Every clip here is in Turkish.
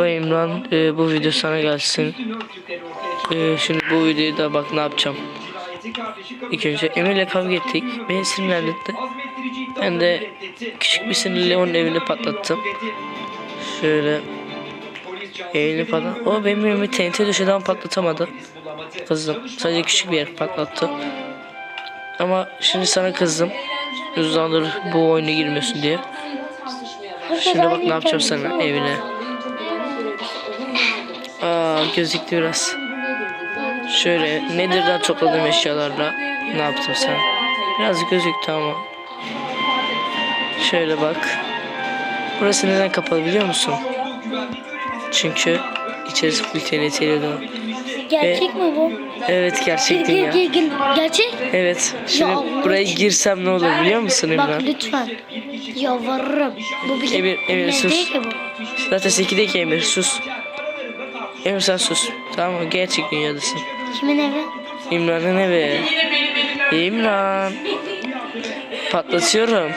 Merhaba İmran, Ee, bu video sana gelsin. Ee, şimdi bu videoyu da bak ne yapacağım. İlk önce Emir'le kavga ettik. Beni sinirlendirdi. Ben de küçük bir sinirle onun evini patlattım. Şöyle evini patlat. O benim evimi TNT düşeden patlatamadı. Kızdım. Sadece küçük bir yer patlattı. Ama şimdi sana kızdım. Uzun zamandır bu oyuna girmiyorsun diye. Şimdi bak ne yapacağım sana evine. Aa gözüktü biraz. Şöyle Nether'dan topladığım eşyalarla ne yaptım sen? Biraz gözüktü ama. Şöyle bak. Burası neden kapalı biliyor musun? Çünkü içerisi full dolu. Gerçek mi bu? Evet gerçek Gel, dünya. gel, gel. Gerçek? Evet. Şimdi Allah buraya girsem ne olur biliyor musun Bak İmran? lütfen. Yalvarırım. Bu bir Emir- Emir, ne sus. değil ki bu. Zaten 8'deki Emir sus. Emir sen sus. Tamam mı? Gerçek dünyadasın. Kimin evi? İmran'ın evi. İmran. Patlatıyorum.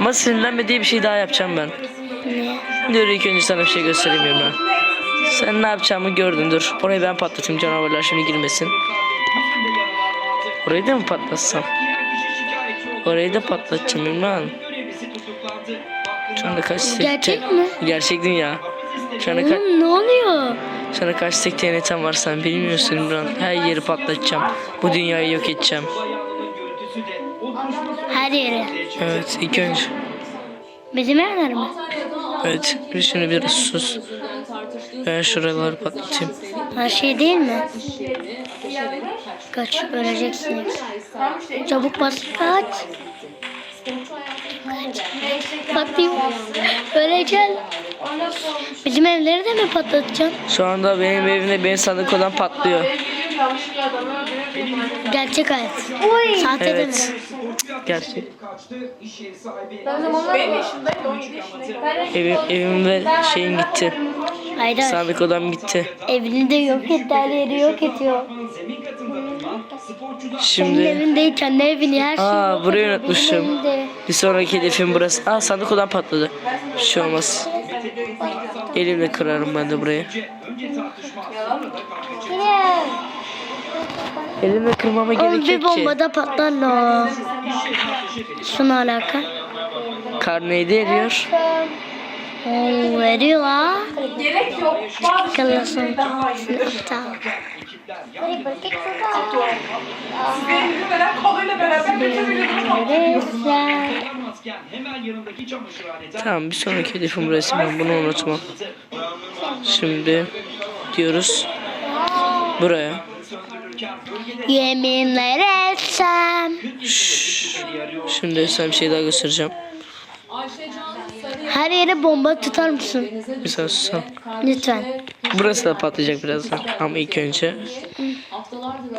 Ama sinirlenme diye bir şey daha yapacağım ben. Ne? Dur ilk önce sana bir şey göstereyim İmran. Sen ne yapacağımı gördün dur. Orayı ben patlatayım canavarlar şimdi girmesin. Orayı da mı patlatsam? Orayı da patlatacağım İmran. Şu anda kaç Gerçek mi? Gerçek dünya. Şu anda kaç Oğlum ne oluyor? sana kaç tek TNT'm var sen bilmiyorsun İmran. Her yeri patlatacağım. Bu dünyayı yok edeceğim. Her yere. Evet ilk önce. Bizim evler mi? Evet şimdi biraz sus. Ben şuraları patlatayım. Her şey değil mi? Kaç öleceksiniz. Çabuk bas kaç. Kaç. Patlayayım. Öleceğim. Bizim evleri de mi patlatacaksın? Şu anda benim evimde benim sandık olan patlıyor. Gerçek hayat. Sahte de mi? Evet. Gerçek. Evim, evimde şeyin gitti. Hayır. Sandık odam gitti. Evini de yok etti. Her yeri yok ediyor. Senin Şimdi evin değil kendi evini her şeyi Aa, burayı unutmuşum. Bir sonraki hedefim burası. Aa sandık odam patladı. Bir şey olmaz. Elimle kırarım ben de burayı. Elimle kırmama gerek bir yok ki. bombada patlar o. Şuna alaka. Karneyi de eriyor. Oo, veriyor la. Gerek yok. Bazı Kılasın. Sizlerin koluyla beraber götürebilirim Tamam bir sonraki hedefim burası ben bunu unutmam. Şimdi diyoruz buraya. Yeminler etsem. Şimdi sana bir şey daha göstereceğim. Her yere bomba tutar mısın? Bir sen sussan. Lütfen. Burası da patlayacak birazdan. Ama ilk önce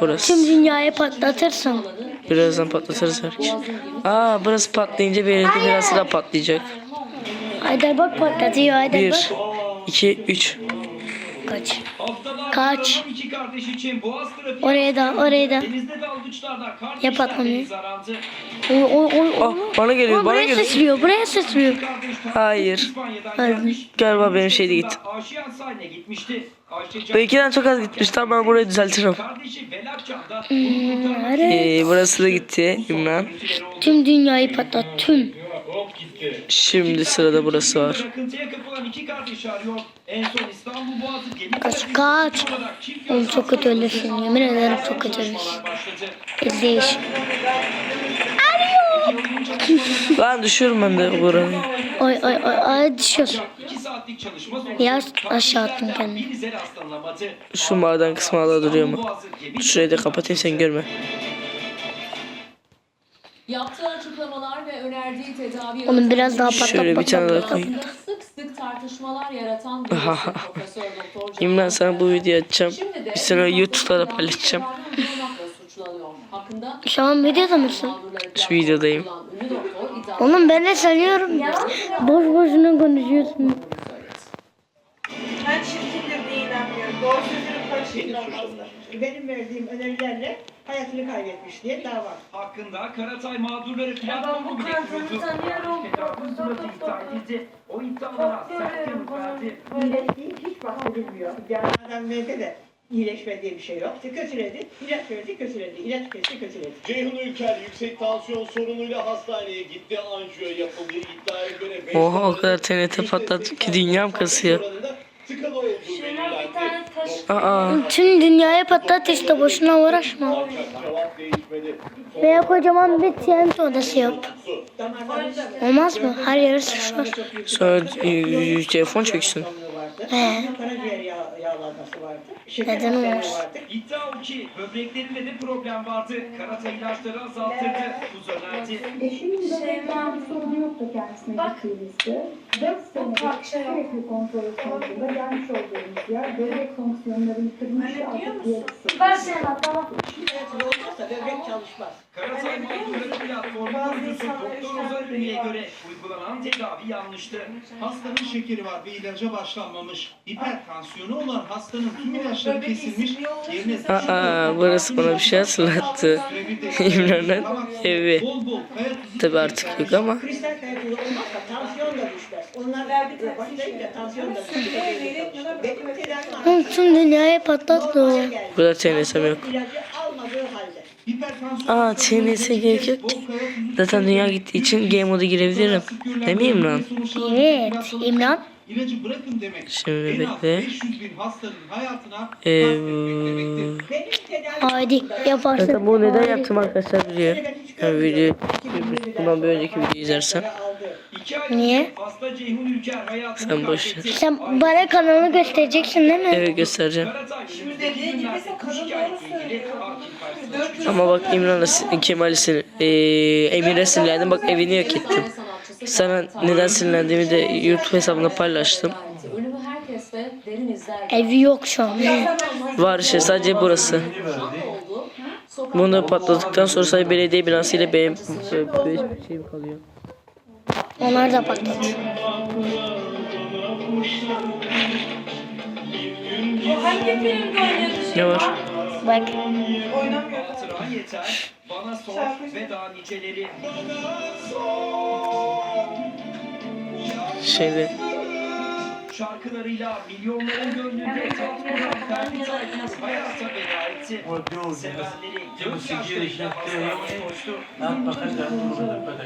burası. Tüm dünyayı patlatırsın. Birazdan patlatırız belki. Aa burası patlayınca belki biraz da patlayacak. Haydar bak patlatıyor Haydar Bir, bak. iki, üç. Kaç. Kaç. iki kardeş için Boğaz trafiği Oraya da oraya da. denizde dalgıçlarda kardeşler Ya patlamıyor. deniz arandı. Oy oy oy. Oh, bana geliyor, Oy, bana buraya geliyor. sıçrıyor buraya sıçrıyor. Hayır. Gelmiş. Galiba benim şeyde Can Benimkiden çok az gitmiş. Tamam ben burayı düzeltirim. Hadi. Ee, burası da gitti İmran. Tüm dünyayı patlat tüm. Şimdi sırada burası var. Kaç kaç. Oğlum çok kötü ölürsün. Yemin ederim çok kötü ölürsün. İzleyiş. Lan düşüyorum ben de burayı. Oy oy oy ay sonucu Ya aşağı attım kendimi. Şu maden kısmı hala duruyor mu? Şurayı da kapatayım sen görme. Yaptığı açıklamalar ve önerdiği tedavi Oğlum biraz daha patlat Şöyle bir tane daha koyayım. sık sık tartışmalar yaratan bir Profesör Doktor İmran sana bu videoyu açacağım. Bir sonra YouTube'da da paylaşacağım. Şu an videoda mısın? Şu videodayım. Oğlum ben de sanıyorum. Boş boşuna konuşuyorsun. ben çirkindir diye inanmıyorum. Doğru sözünü karıştırmamazlar. benim verdiğim önerilerle hayatını kaybetmiş diye dava. Hakkında Karatay mağdurları platformu bu bile kuruldu. tanıyorum. Tedavi süreci iptal edildi. O iddialara sert yanıt verdi. Böyle değil, hiç bahsedilmiyor. Yani adam neyse de iyileşme diye bir şey yok. Kötüledi, ilaç verdi, kötüledi. İlaç kesti, kötüledi. Ceyhun Ülker yüksek tansiyon sorunuyla hastaneye gitti. Anjiyo yapıldı. İddiaya göre Oha, o kadar TNT patlattı ki dünyam kasıyor. Tıkalı olduğu belirlendi. tane taş Aa, Tüm dünyaya patlat işte boşuna uğraşma. Veya kocaman bir TNT odası yap. Olmaz mı? Her yere sıçrar. sonra e, telefon çeksin. He. Neden olmaz? İddia o ki böbreklerinde de problem vardı. Karatay ilaçları azaltırdı. Tuz önerdi. Eşimin böbreklerinde sorunu yoktu kendisine gittiğimizde. 4 parça yok. sürekli kontrol sonucunda gelmiş olduğumuz yer böbrek fonksiyonları diyor artık diyebiliriz. Ver Şeyma tamam. Şeker olmazsa böbrek çalışmaz. Platformu kurucusu Doktor Ozan Ünlü'ye göre uygulanan tedavi yanlıştı. Hastanın şekeri var ve ilaca başlanmamış. Hipertansiyonu olan hastanın tüm ilaçları kesilmiş. Yerine Aa, burası bana bir şey hatırlattı. İmran'ın evi. Tabi artık yok ama. Kristal kayıtlı olmazsa tansiyon da düşmez. Onlar başlayınca tansiyon da düşmez. Benim tedavim Oğlum tüm dünyaya patlattı o. Burada TNS'm yok. İlacı almadığı halde. Aa, TNS gerek yok ki. Zaten dünya gittiği için game moda girebilirim. Değil mi İmran? Evet, İmran. İlacı bırakın demek. Şimdi bekle. 500 bin hastanın hayatına Ee, Haydi yaparsın. Zaten bunu neden yaptım arkadaşlar biliyor. Yani video, bundan bir önceki videoyu izlersen. Niye? Sen boş ver. Sen bana kanalını göstereceksin değil mi? Evet göstereceğim. Ama bak İmran'la Kemal'i sin eee Emir'e sinirlendim. Bak evini yok ettim. Sana neden sinirlendiğimi de YouTube hesabında paylaştım. Evi yok şu an. Var işte sadece burası. Sokak Bunu patladıktan sonra sadece belediye binasıyla benim benim şeyim kalıyor. Onlar da patladı. O hangi filmde oynuyordu Ne var? Bak. Oynamıyor. Hatıra yeter. Bana sor ve daha niceleri. Şeyde Şarkılarıyla milyonların gönlünde tat kuran Ferdi Tayfur hayata veda etti. Sevenleri gözyaşlarıyla hastaneye koştu.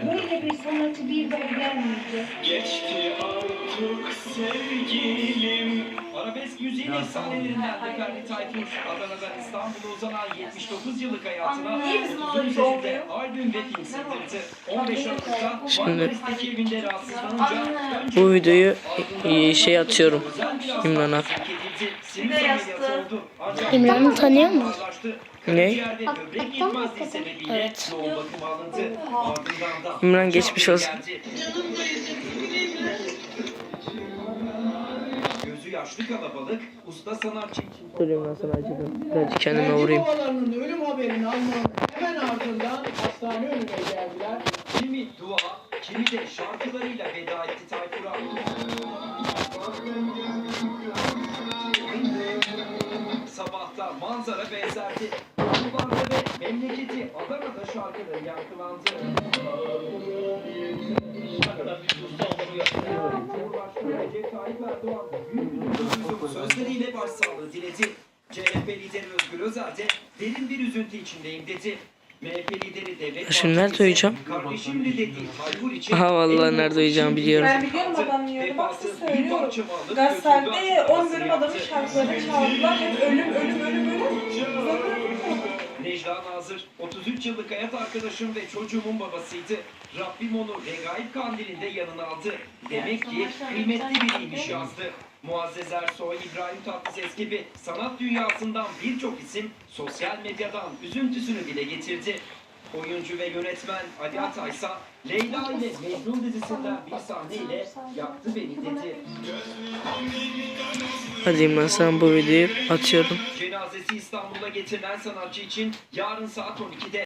Böyle bir sanatçı bir daha gelmeyecek. Geçti artık sevgilim. Arabesk müziğin efsanelerinden de Ferdi Tayfur, Adana'dan İstanbul'a uzanan 79 yıllık hayatına Niye bizim 30'un öyle üzerinde albüm ve film sığdırdı. 15 Aralık'ta Şimdi- Marmaris'teki evinde rahatsızlanınca bu videoyu e, şey atıyorum İmran'a. İmran'ı tanıyor musun? Ne? Evet. İmran geçmiş olsun. Gözü yaşlı kalabalık, usta sanatçı Dur İmran sana acıdım. Birazcık kendime vurayım. babalarının ölüm haberini almanın hemen ardından hastane önüne geldiler. kimi dua, kimi de şarkılarıyla veda etti Tayfur'a. Manzara benzerdi. Kullandı ve memleketi Adana'da şarkıları yankılandı. Cumhurbaşkanı Recep Tayyip Erdoğan sözleriyle başsağlığı diledi. CHP lideri Özgür Özel de derin bir üzüntü içindeyim dedi. Şimdi nerede uyuyacağım? Aha, vallahi nerede şimdi biliyorum. Ben biliyorum adam yiyordu. Bak bir söylüyorum. Gazetede götürdü, 10 açıklamasını bölüm adamın yaptı. şarkılarını çaldılar. Hep ölüm ölüm ölüm ölüm. Necla Nazır, 33 yıllık hayat arkadaşım ve çocuğumun babasıydı. Rabbim onu regaib kandilinde yanına aldı. Demek ki kıymetli biriymiş yazdı. Muazzez Ersoy, İbrahim Tatlıses gibi sanat dünyasından birçok isim sosyal medyadan üzüntüsünü dile getirdi. Oyuncu ve yönetmen Ali Ataysa Leyla ile Mecnun dizisinden bir sahneyle yaktı beni dedi. Hadi İmran sana bu videoyu atıyorum. Cenazesi İstanbul'a getirilen sanatçı için yarın saat 12'de